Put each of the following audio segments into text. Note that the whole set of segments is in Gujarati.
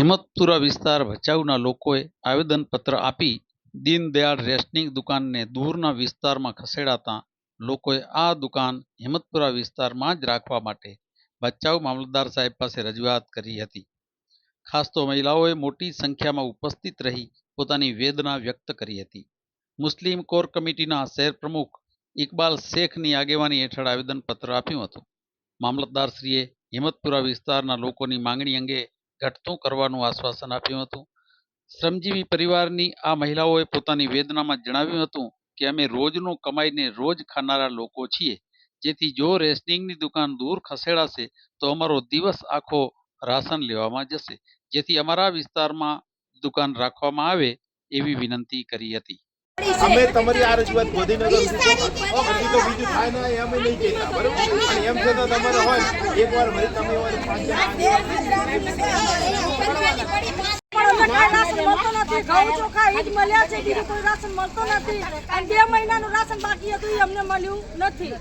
હિંમતપુરા વિસ્તાર ભચાઉના લોકોએ આવેદનપત્ર આપી દીનદયાળ રેશનિંગ દુકાનને દૂરના વિસ્તારમાં ખસેડાતા લોકોએ આ દુકાન હિંમતપુરા વિસ્તારમાં જ રાખવા માટે ભચાઉ મામલતદાર સાહેબ પાસે રજૂઆત કરી હતી. ખાસ તો મહિલાઓએ મોટી સંખ્યામાં ઉપસ્થિત રહી પોતાની વેદના વ્યક્ત કરી હતી. મુસ્લિમ કોર કમિટીના શહેર પ્રમુખ ઇકબાલ શેખની આગેવાની હેઠળ આવેદનપત્ર આપ્યું હતું. મામલતદારશ્રીએ હિંમતપુરા વિસ્તારના લોકોની માંગણી અંગે ઘટતું કરવાનું આશ્વાસન આપ્યું હતું. શ્રમજીવી પરિવારની આ મહિલાઓએ પોતાની વેદનામાં જણાવ્યું હતું કે અમે રોજનું કમાઈને રોજ ખાનારા લોકો છીએ. જેથી જો રેશનિંગની દુકાન દૂર ખસેડાશે, તો અમારો દિવસ આખો રાશન લેવામાં જશે. જેથી અમારા વિસ્તારમાં દુકાન રાખવામાં આવે એવી વિનંતી કરી હતી. અમે તમારી આ રજૂઆત ગોધીનગર તો બીજું થાય ના એ અમે નહીં કહેતા બરોબર? અને એમ છતાં તમારે હોય. એકવાર વળી તમે મળ્યા છે બીજું કોઈ રાશન મળતું નથી. અને બે મહિનાનું રાશન બાકી હતું એ અમને મળ્યું નથી.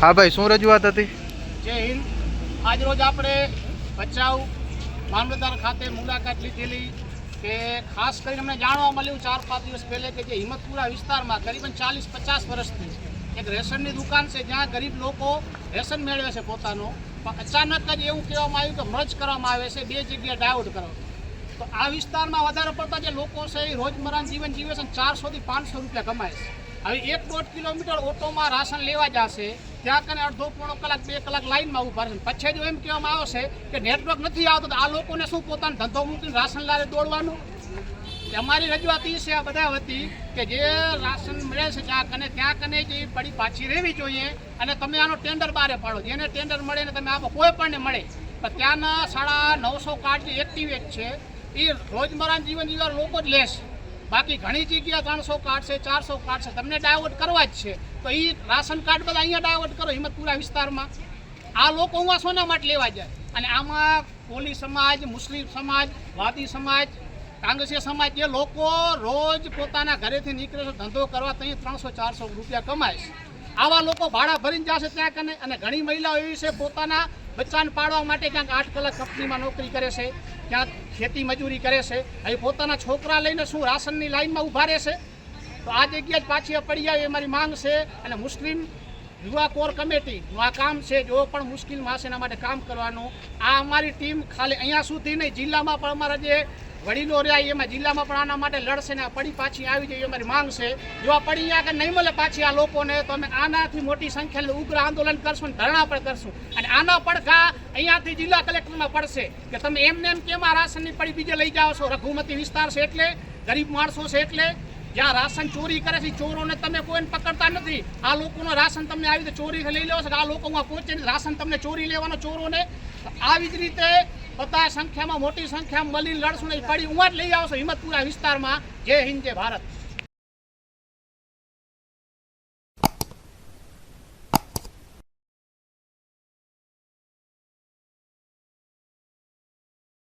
હા ભાઈ, શું રજૂઆત હતી? જય હિન્દ. આજ રોજ આપણે ભચાઉ મામલતદાર ખાતે મુલાકાત લીધેલી કે ખાસ કરીને અમને જાણવા મળ્યું ચાર પાંચ દિવસ પહેલે કે જે હિંમતપુરા વિસ્તારમાં કરીબન ચાલીસ પચાસ વર્ષથી એક રેશનની દુકાન છે જ્યાં ગરીબ લોકો રેશન મેળવે છે પોતાનો. પણ અચાનક જ એવું કહેવામાં આવ્યું કે મર્જ કરવામાં આવે છે, બે જગ્યાએ ડાઉટ કરો તો આ વિસ્તારમાં વધારે પડતા જે લોકો છે એ રોજમરાનું જીવન જીવે છે ચારસોથી પાંચસો રૂપિયા કમાય છે. હવે એક દોઢ કિલોમીટર ઓટોમાં રાશન લેવા જશે, ત્યાં કને અડધો પોણો કલાક, બે કલાક લાઈનમાં ઊભા રહેશે. પછી જો એમ કહેવામાં આવશે કે નેટવર્ક નથી આવતું, તો આ લોકોને શું પોતાનો ધંધો મૂકીને રાશન લારે દોડવાનું? અમારી રજૂઆત એ છે આ બધા હતી કે જે રાશન મળે છે ત્યાં કને ત્યાં કને જે પડી પાછી રહેવી જોઈએ અને તમે આનો ટેન્ડર બારે પાડો. જેને ટેન્ડર મળે ને તમે આપો કોઈ પણ મળે. પણ ત્યાંના સાડા નવસો કાર્ડ જે એક્ટિવેટ છે એ રોજમરાના જીવન જીવવા લોકો જ લેશે બાકી ઘણી જગ્યા ત્રણસો કાર્ડ છે, ચારસો કાર્ડ છે, તમને ડાયવર્ટ કરવા જ છે. તો એ રાશન કાર્ડ બધા અહીંયા ડાયવર્ટ કરો હિંમતપુરા વિસ્તારમાં. આ લોકો હું આ શોના માટે લેવા જાય? અને આમાં કોલી સમાજ, મુસ્લિમ સમાજ, વાદી સમાજ કાંગ્રેસી સમાજ જે લોકો રોજ પોતાના ઘરેથી નીકળે છે, ધંધો કરવા ત્યાં ત્રણસો, ચારસો રૂપિયા કમાય છે. આવા લોકો ભાડા ભરીને જશે ત્યાં કને? અને ઘણી મહિલાઓ એવી છે, પોતાના બચ્ચાને પાડવા માટે ક્યાંક આઠ કલાક કંપનીમાં નોકરી કરે છે, ક્યાંક ખેતી મજૂરી કરે છે. અહીં પોતાના છોકરા લઈને શું રાશનની લાઈનમાં ઊભા રહેશે તો આ જગ્યા જ પાછી પડી આવે, એ મારી માંગ છે. અને મુસ્લિમ યુવા કોર કમિટીનું આ કામ છે, જો પણ મુશ્કેલમાં હશે એના માટે કામ કરવાનું, આ અમારી ટીમ ખાલી અહીંયા સુધી નહીં, જિલ્લામાં પણ અમારા જે વડીલો રહ્યા એમાં જિલ્લામાં પણ આના માટે લડશે ને આ પડી પાછી આવી જાય અમારી માંગ છે. જો આ પડી આગળ નહીં મળે પાછી આ લોકોને, તો અમે આનાથી મોટી સંખ્યા ઉગ્ર આંદોલન કરશું ને ધરણા પણ કરશું. અને આના પડઘા અહીંયાથી જિલ્લા કલેક્ટરમાં પડશે કે તમે એમને એમ કેમ આ રાશનની પડી બીજે લઈ જાઓ છો? રઘુમતી વિસ્તાર છે એટલે, ગરીબ માણસો છે એટલે, જ્યાં રાશન ચોરી કરે છે ચોરોને તમે કોઈને પકડતા નથી. આ લોકોનું રાશન તમને આવી રીતે ચોરી લઈ લેવો છે આ લોકો અહીંયા પહોંચે રાશન તમને ચોરી લેવાનો ચોરોને આવી જ રીતે બધા સંખ્યામાં, મોટી સંખ્યામાં મળીને લડશું ને પડી ઉવા જ લઈ આવશો હિંમતપુરા વિસ્તારમાં. જય હિન્દ, જય ભારત.